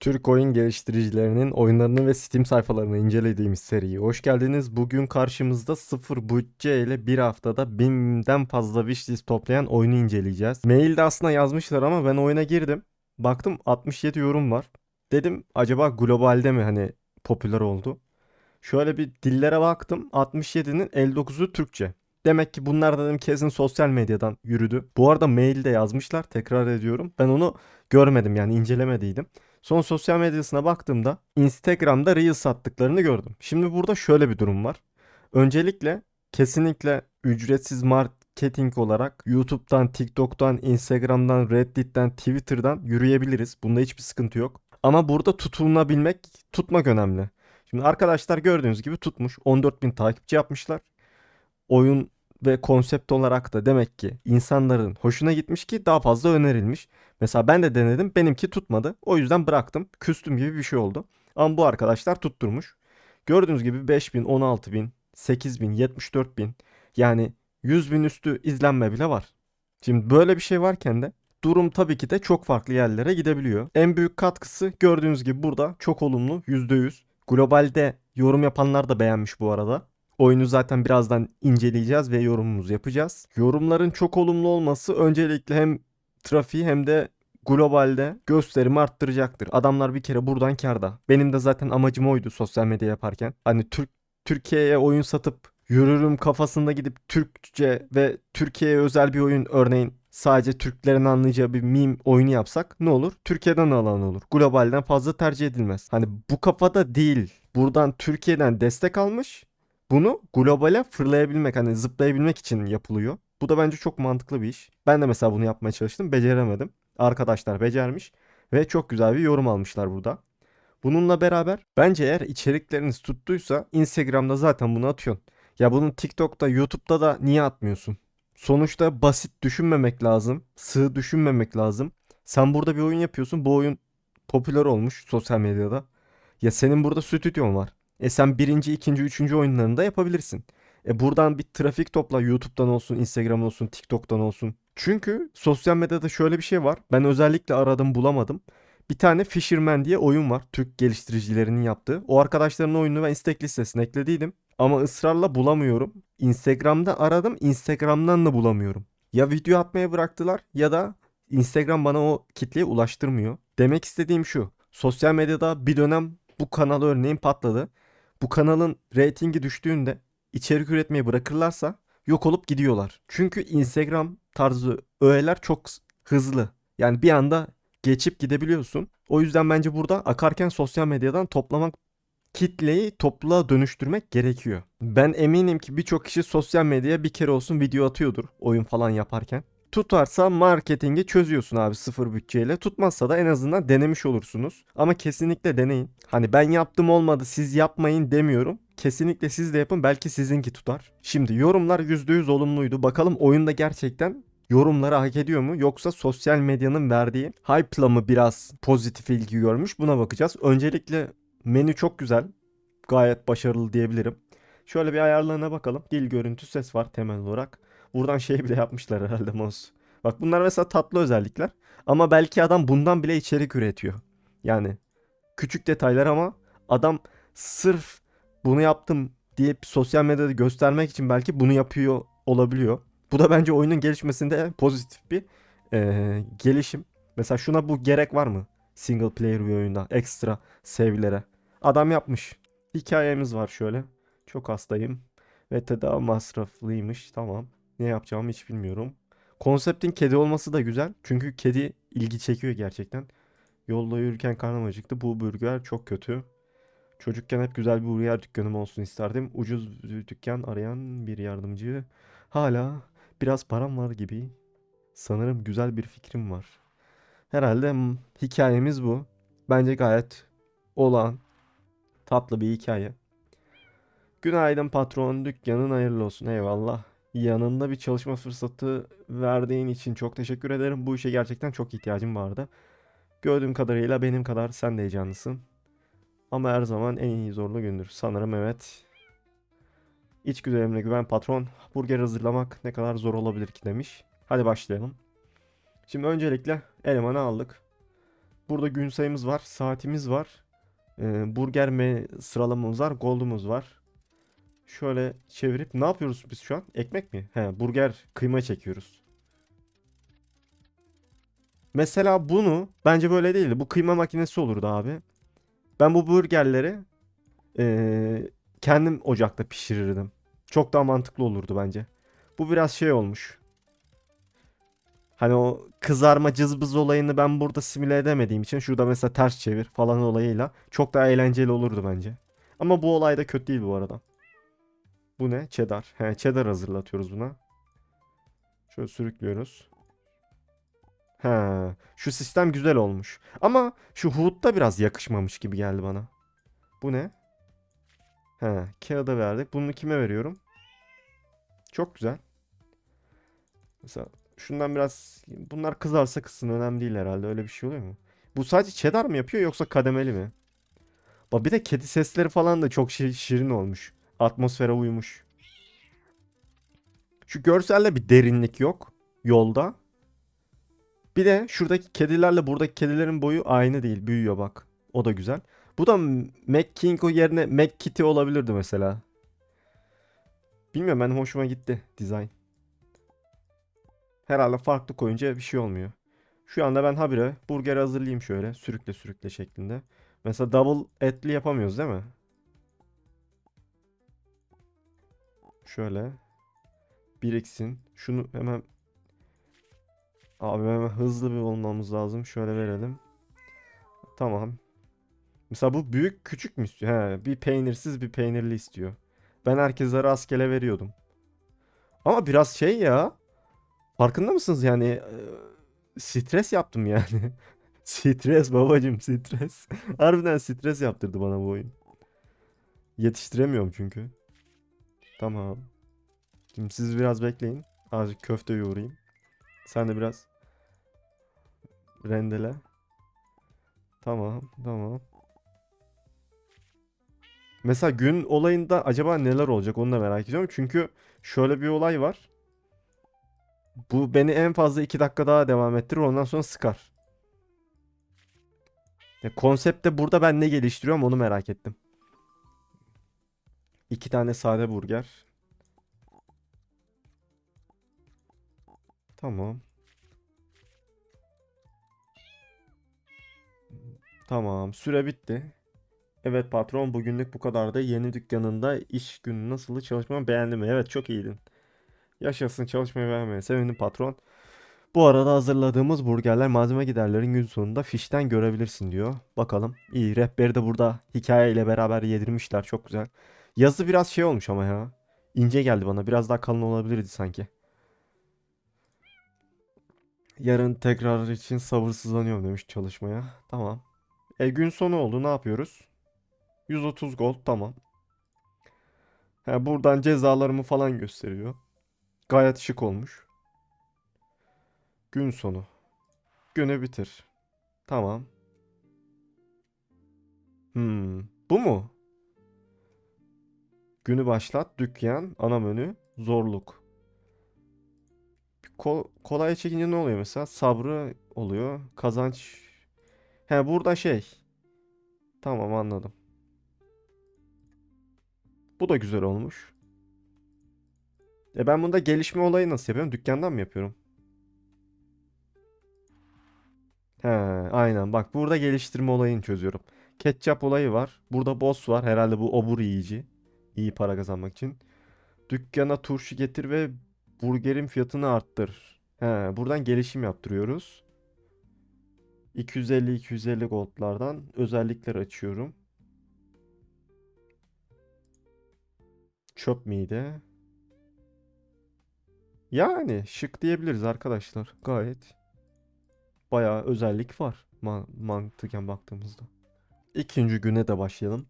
Türk oyun geliştiricilerinin oyunlarını ve Steam sayfalarını incelediğimiz seriye hoş geldiniz. Bugün karşımızda sıfır bütçe ile bir haftada binden fazla wishlist toplayan oyunu inceleyeceğiz. Mailde aslında yazmışlar ama ben oyuna girdim. Baktım 67 yorum var. Dedim acaba globalde mi hani popüler oldu? Şöyle bir dillere baktım. 67'nin 59'u Türkçe. Demek ki bunlar da dedim kesin sosyal medyadan yürüdü. Bu arada mailde yazmışlar tekrar ediyorum. Ben onu görmedim yani incelemediydim. Son sosyal medyasına baktığımda Instagram'da Reels attıklarını gördüm. Şimdi burada şöyle bir durum var. Öncelikle kesinlikle ücretsiz marketing olarak YouTube'dan, TikTok'tan, Instagram'dan, Reddit'ten, Twitter'dan yürüyebiliriz. Bunda hiçbir sıkıntı yok. Ama burada tutulabilmek, tutmak önemli. Şimdi arkadaşlar gördüğünüz gibi tutmuş. 14.000 takipçi yapmışlar. Oyun ve konsept olarak da demek ki insanların hoşuna gitmiş ki daha fazla önerilmiş. Mesela ben de denedim benimki tutmadı. O yüzden bıraktım. Küstüm gibi bir şey oldu. Ama bu arkadaşlar tutturmuş. Gördüğünüz gibi 5000, 16000, 8000, 74000 yani 100 bin üstü izlenme bile var. Şimdi böyle bir şey varken de durum tabii ki de çok farklı yerlere gidebiliyor. En büyük katkısı gördüğünüz gibi burada çok olumlu %100. Globalde yorum yapanlar da beğenmiş bu arada. Oyunu zaten birazdan inceleyeceğiz ve yorumumuzu yapacağız. Yorumların çok olumlu olması öncelikle hem trafiği hem de globalde gösterimi arttıracaktır. Adamlar bir kere buradan karda. Benim de zaten amacım oydu sosyal medya yaparken. Hani Türk Türkiye'ye oyun satıp yürürüm kafasında gidip Türkçe ve Türkiye'ye özel bir oyun örneğin sadece Türklerin anlayacağı bir meme oyunu yapsak ne olur? Türkiye'den alan olur. Globalden fazla tercih edilmez. Hani bu kafada değil. Buradan Türkiye'den destek almış. Bunu globale fırlayabilmek hani zıplayabilmek için yapılıyor. Bu da bence çok mantıklı bir iş. Ben de mesela bunu yapmaya çalıştım. Beceremedim. Arkadaşlar becermiş. Ve çok güzel bir yorum almışlar burada. Bununla beraber bence eğer içerikleriniz tuttuysa Instagram'da zaten bunu atıyorsun. Ya bunu TikTok'ta, YouTube'da da niye atmıyorsun? Sonuçta basit düşünmemek lazım. Sığ düşünmemek lazım. Sen burada bir oyun yapıyorsun. Bu oyun popüler olmuş sosyal medyada. Ya senin burada stüdyon var. E sen birinci, ikinci, üçüncü oyunlarını da yapabilirsin. E buradan bir trafik topla YouTube'dan olsun, Instagram'dan olsun, TikTok'tan olsun. Çünkü sosyal medyada şöyle bir şey var. Ben özellikle aradım bulamadım. Bir tane Fisherman diye oyun var. Türk geliştiricilerinin yaptığı. O arkadaşların oyununu ben istek listesine eklediydim. Ama ısrarla bulamıyorum. Instagram'da aradım. Instagram'dan da bulamıyorum. Ya video atmaya bıraktılar ya da Instagram bana o kitleye ulaştırmıyor. Demek istediğim şu. Sosyal medyada bir dönem bu kanal örneğin patladı. Bu kanalın reytingi düştüğünde içerik üretmeyi bırakırlarsa yok olup gidiyorlar. Çünkü Instagram tarzı öğeler çok hızlı. Yani bir anda geçip gidebiliyorsun. O yüzden bence burada akarken sosyal medyadan toplamak kitleyi topluluğa dönüştürmek gerekiyor. Ben eminim ki birçok kişi sosyal medyaya bir kere olsun video atıyordur oyun falan yaparken. Tutarsa marketingi çözüyorsun abi sıfır bütçeyle. Tutmazsa da en azından denemiş olursunuz. Ama kesinlikle deneyin. Hani ben yaptım olmadı siz yapmayın demiyorum. Kesinlikle siz de yapın belki sizinki tutar. Şimdi yorumlar %100 olumluydu. Bakalım oyunda gerçekten yorumları hak ediyor mu? Yoksa sosyal medyanın verdiği hype'la mı biraz pozitif ilgi görmüş? Buna bakacağız. Öncelikle menü çok güzel. Gayet başarılı diyebilirim. Şöyle bir ayarlarına bakalım. Dil, görüntü, ses var temel olarak. Buradan şey bile yapmışlar herhalde mouse. Bak bunlar mesela tatlı özellikler. Ama belki adam bundan bile içerik üretiyor. Yani küçük detaylar ama adam sırf bunu yaptım diye sosyal medyada göstermek için belki bunu yapıyor olabiliyor. Bu da bence oyunun gelişmesinde pozitif bir eee, gelişim. Mesela şuna bu gerek var mı? Single player bir oyunda ekstra sevgilere. Adam yapmış. Hikayemiz var şöyle. Çok hastayım. Ve tedavi masraflıymış. Tamam. Ne yapacağımı hiç bilmiyorum. Konseptin kedi olması da güzel. Çünkü kedi ilgi çekiyor gerçekten. Yolda yürürken karnım acıktı. Bu burger çok kötü. Çocukken hep güzel bir burger dükkanım olsun isterdim. Ucuz bir dükkan arayan bir yardımcı. Hala biraz param var gibi. Sanırım güzel bir fikrim var. Herhalde hikayemiz bu. Bence gayet olağan, tatlı bir hikaye. Günaydın patron, dükkanın hayırlı olsun. Eyvallah. Yanında bir çalışma fırsatı verdiğin için çok teşekkür ederim. Bu işe gerçekten çok ihtiyacım vardı. Gördüğüm kadarıyla benim kadar sen de heyecanlısın. Ama her zaman en iyi zorlu gündür. Sanırım evet. İçgüdülerimle güven patron. Burger hazırlamak ne kadar zor olabilir ki demiş. Hadi başlayalım. Şimdi öncelikle elemanı aldık. Burada gün sayımız var, saatimiz var. Ee, burger me sıralamamız var, gold'umuz var. Şöyle çevirip ne yapıyoruz biz şu an? Ekmek mi? He, burger kıyma çekiyoruz. Mesela bunu bence böyle değildi. Bu kıyma makinesi olurdu abi. Ben bu burgerleri eee, kendim ocakta pişirirdim. Çok daha mantıklı olurdu bence. Bu biraz şey olmuş. Hani o kızarma cızbız olayını ben burada simüle edemediğim için şurada mesela ters çevir falan olayıyla çok daha eğlenceli olurdu bence. Ama bu olay da kötü değil bu arada. Bu ne? Cheddar. He, cheddar hazırlatıyoruz buna. Şöyle sürüklüyoruz. He, şu sistem güzel olmuş. Ama şu Hood'da biraz yakışmamış gibi geldi bana. Bu ne? He, kağıda verdik. Bunu kime veriyorum? Çok güzel. Mesela şundan biraz bunlar kızarsa kızsın önemli değil herhalde. Öyle bir şey oluyor mu? Bu sadece cheddar mı yapıyor yoksa kademeli mi? Bak bir de kedi sesleri falan da çok şi- şirin olmuş. Atmosfere uymuş. Şu görselde bir derinlik yok yolda. Bir de şuradaki kedilerle buradaki kedilerin boyu aynı değil. Büyüyor bak. O da güzel. Bu da McKingo yerine McKitty olabilirdi mesela. Bilmiyorum ben hoşuma gitti dizayn. Herhalde farklı koyunca bir şey olmuyor. Şu anda ben habire burger hazırlayayım şöyle sürükle sürükle şeklinde. Mesela double etli yapamıyoruz değil mi? Şöyle biriksin. Şunu hemen Abi hemen hızlı bir olmamız lazım. Şöyle verelim. Tamam. Mesela bu büyük küçük mü istiyor? He, bir peynirsiz bir peynirli istiyor. Ben herkese rastgele veriyordum. Ama biraz şey ya. Farkında mısınız yani? e, stres yaptım yani. Stres babacım stres. Harbiden stres yaptırdı bana bu oyun. Yetiştiremiyorum çünkü. Tamam. Şimdi siz biraz bekleyin. Azıcık köfte yoğurayım. Sen de biraz rendele. Tamam, tamam. Mesela gün olayında acaba neler olacak onu da merak ediyorum. Çünkü şöyle bir olay var. Bu beni en fazla 2 dakika daha devam ettirir ondan sonra sıkar. Ya konsepte burada ben ne geliştiriyorum onu merak ettim. İki tane sade burger. Tamam. Tamam, süre bitti. Evet patron, bugünlük bu kadardı. Yeni dükkanında iş günü nasıldı? Çalışmamı beğendin mi? Evet, çok iyiydin. Yaşasın çalışmayı beğenmeye. Sevindim patron. Bu arada hazırladığımız burgerler malzeme giderlerin gün sonunda fişten görebilirsin diyor. Bakalım. İyi, rehberi de burada hikayeyle beraber yedirmişler. Çok güzel. Yazı biraz şey olmuş ama ya. İnce geldi bana. Biraz daha kalın olabilirdi sanki. Yarın tekrar için sabırsızlanıyorum demiş çalışmaya. Tamam. E gün sonu oldu. Ne yapıyoruz? 130 gold tamam. Ha, buradan cezalarımı falan gösteriyor. Gayet şık olmuş. Gün sonu. Günü bitir. Tamam. Hmm. Bu mu? Günü başlat. Dükkan. Ana menü. Zorluk. Kol kolay çekince ne oluyor mesela? Sabrı oluyor. Kazanç. He burada şey. Tamam anladım. Bu da güzel olmuş. E ben bunda gelişme olayı nasıl yapıyorum? Dükkandan mı yapıyorum? He, aynen. Bak burada geliştirme olayını çözüyorum. Ketçap olayı var. Burada boss var. Herhalde bu obur yiyici. İyi para kazanmak için. Dükkana turşu getir ve burgerin fiyatını arttır. He, buradan gelişim yaptırıyoruz. 250-250 goldlardan özellikler açıyorum. Çöp mide. Yani şık diyebiliriz arkadaşlar. Gayet bayağı özellik var ma mantıken baktığımızda. İkinci güne de başlayalım.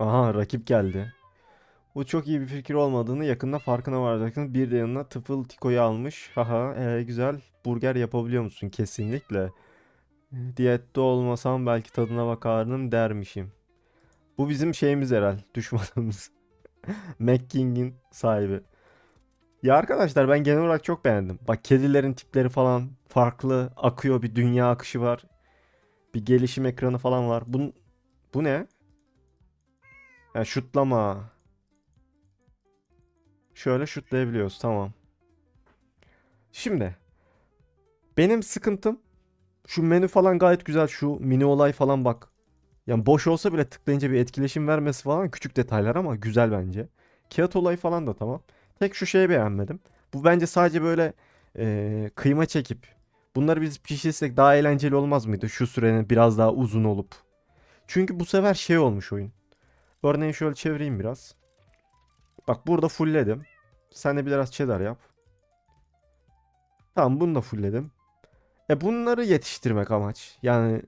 Aha rakip geldi. Bu çok iyi bir fikir olmadığını yakında farkına varacaksın. Bir de yanına tıfıl tikoyu almış. Haha ee, güzel burger yapabiliyor musun? Kesinlikle. Diyette olmasam belki tadına bakardım dermişim. Bu bizim şeyimiz herhal. Düşmanımız. McKing'in sahibi. Ya arkadaşlar ben genel olarak çok beğendim. Bak kedilerin tipleri falan farklı. Akıyor bir dünya akışı var. Bir gelişim ekranı falan var. Bu, bu ne? Ya şutlama. Şöyle şutlayabiliyoruz. Tamam. Şimdi benim sıkıntım şu menü falan gayet güzel. Şu mini olay falan bak. Yani boş olsa bile tıklayınca bir etkileşim vermesi falan küçük detaylar ama güzel bence. Kağıt olayı falan da tamam. Tek şu şeyi beğenmedim. Bu bence sadece böyle eee, kıyma çekip bunları biz pişirsek daha eğlenceli olmaz mıydı? Şu sürenin biraz daha uzun olup. Çünkü bu sefer şey olmuş oyun. Örneğin şöyle çevireyim biraz. Bak burada fullledim. Sen de biraz cheddar yap. Tamam bunu da fullledim. E bunları yetiştirmek amaç. Yani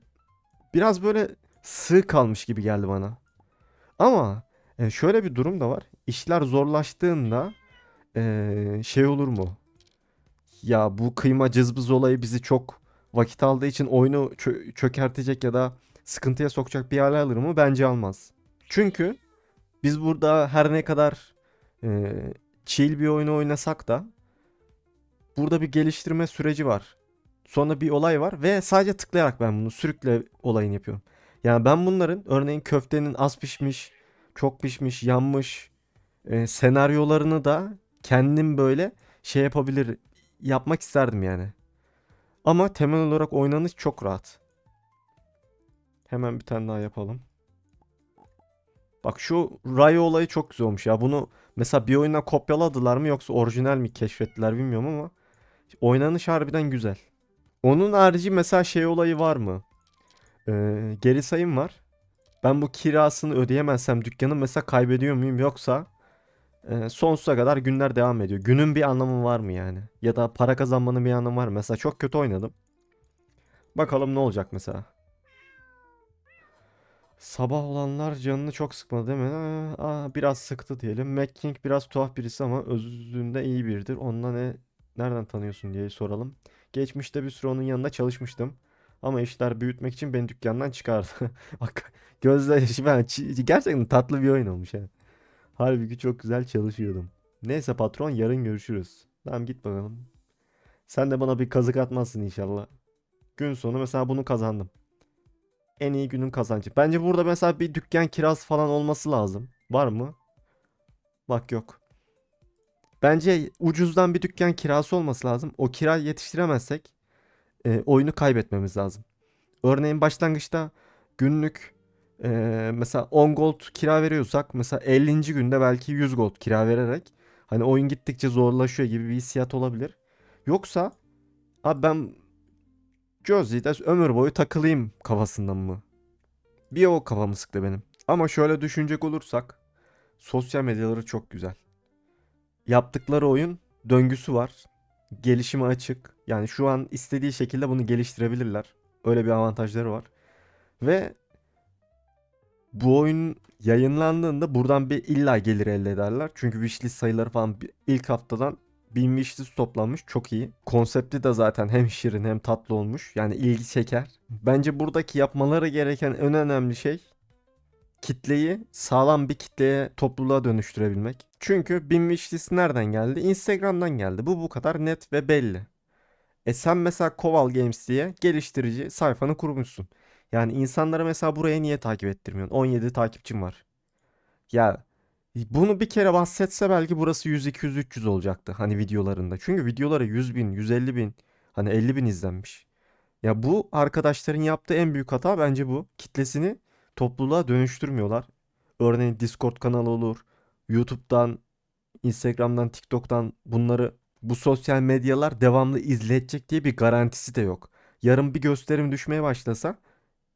biraz böyle sığ kalmış gibi geldi bana. Ama e, şöyle bir durum da var. İşler zorlaştığında e, şey olur mu? Ya bu kıyma cızbız olayı bizi çok vakit aldığı için oyunu çö- çökertecek ya da sıkıntıya sokacak bir hale alır mı? Bence almaz. Çünkü biz burada her ne kadar e, chill bir oyunu oynasak da burada bir geliştirme süreci var. Sonra bir olay var ve sadece tıklayarak ben bunu sürükle olayını yapıyorum. Yani ben bunların örneğin köftenin az pişmiş, çok pişmiş, yanmış e, senaryolarını da kendim böyle şey yapabilir yapmak isterdim yani. Ama temel olarak oynanış çok rahat. Hemen bir tane daha yapalım. Bak şu Rayo olayı çok güzel olmuş ya. Bunu mesela bir oyundan kopyaladılar mı yoksa orijinal mi keşfettiler bilmiyorum ama oynanış harbiden güzel. Onun harici mesela şey olayı var mı? Ee, geri sayım var. Ben bu kirasını ödeyemezsem dükkanı mesela kaybediyor muyum yoksa e, sonsuza kadar günler devam ediyor. Günün bir anlamı var mı yani? Ya da para kazanmanın bir anlamı var mı? Mesela çok kötü oynadım. Bakalım ne olacak mesela. Sabah olanlar canını çok sıkmadı değil mi? Aa, biraz sıktı diyelim. McKing biraz tuhaf birisi ama özünde iyi biridir. Onunla ne nereden tanıyorsun diye soralım. Geçmişte bir süre onun yanında çalışmıştım. Ama işler büyütmek için beni dükkandan çıkardı. Bak gözler yaşı ben gerçekten tatlı bir oyun olmuş ha. Halbuki çok güzel çalışıyordum. Neyse patron yarın görüşürüz. Tamam git bakalım. Sen de bana bir kazık atmazsın inşallah. Gün sonu mesela bunu kazandım. En iyi günün kazancı. Bence burada mesela bir dükkan kirası falan olması lazım. Var mı? Bak yok. Bence ucuzdan bir dükkan kirası olması lazım. O kira yetiştiremezsek e, oyunu kaybetmemiz lazım. Örneğin başlangıçta günlük e, mesela 10 gold kira veriyorsak mesela 50. günde belki 100 gold kira vererek hani oyun gittikçe zorlaşıyor gibi bir hissiyat olabilir. Yoksa abi ben Josie'de ömür boyu takılayım kafasından mı? Bir o kafamı sıktı benim. Ama şöyle düşünecek olursak sosyal medyaları çok güzel. Yaptıkları oyun döngüsü var. Gelişime açık. Yani şu an istediği şekilde bunu geliştirebilirler. Öyle bir avantajları var. Ve bu oyun yayınlandığında buradan bir illa gelir elde ederler. Çünkü wishlist sayıları falan ilk haftadan 1000 wishlist toplanmış. Çok iyi. Konsepti de zaten hem şirin hem tatlı olmuş. Yani ilgi çeker. Bence buradaki yapmaları gereken en önemli şey kitleyi sağlam bir kitleye topluluğa dönüştürebilmek. Çünkü 1000 wishlist nereden geldi? Instagram'dan geldi. Bu bu kadar net ve belli. E sen mesela Koval Games diye geliştirici sayfanı kurmuşsun. Yani insanlara mesela buraya niye takip ettirmiyorsun? 17 takipçim var. Ya bunu bir kere bahsetse belki burası 100, 200, 300 olacaktı. Hani videolarında. Çünkü videoları 100 bin, 150 bin, hani 50 bin izlenmiş. Ya bu arkadaşların yaptığı en büyük hata bence bu. Kitlesini topluluğa dönüştürmüyorlar. Örneğin Discord kanalı olur. YouTube'dan, Instagram'dan, TikTok'tan bunları bu sosyal medyalar devamlı izletecek diye bir garantisi de yok. Yarın bir gösterim düşmeye başlasa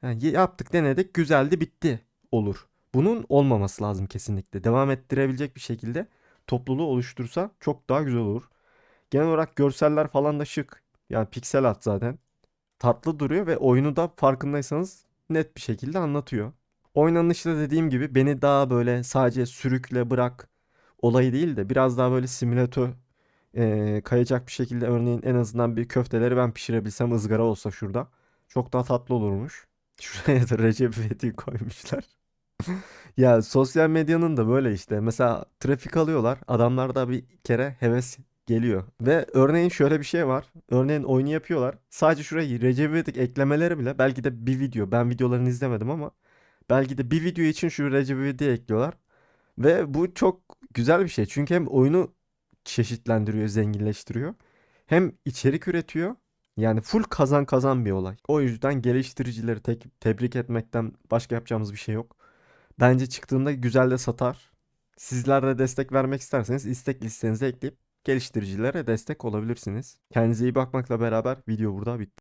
yani yaptık denedik güzeldi bitti olur. Bunun olmaması lazım kesinlikle. Devam ettirebilecek bir şekilde topluluğu oluştursa çok daha güzel olur. Genel olarak görseller falan da şık. Yani piksel art zaten. Tatlı duruyor ve oyunu da farkındaysanız net bir şekilde anlatıyor. Oynanışta dediğim gibi beni daha böyle sadece sürükle bırak olayı değil de biraz daha böyle simülatör eee, kayacak bir şekilde örneğin en azından bir köfteleri ben pişirebilsem ızgara olsa şurada. Çok daha tatlı olurmuş. Şuraya da Recep İvedik'i koymuşlar. Ya sosyal medyanın da böyle işte. Mesela trafik alıyorlar. Adamlarda bir kere heves geliyor. Ve örneğin şöyle bir şey var. Örneğin oyunu yapıyorlar. Sadece şurayı Recep İvedik eklemeleri bile belki de bir video. Ben videolarını izlemedim ama belki de bir video için şu Recep İvedik'i ekliyorlar. Ve bu çok güzel bir şey. Çünkü hem oyunu çeşitlendiriyor, zenginleştiriyor. Hem içerik üretiyor. Yani full kazan kazan bir olay. O yüzden geliştiricileri tek, tebrik etmekten başka yapacağımız bir şey yok. Bence çıktığında güzel de satar. Sizler de destek vermek isterseniz istek listenize ekleyip geliştiricilere destek olabilirsiniz. Kendinize iyi bakmakla beraber video burada bitti.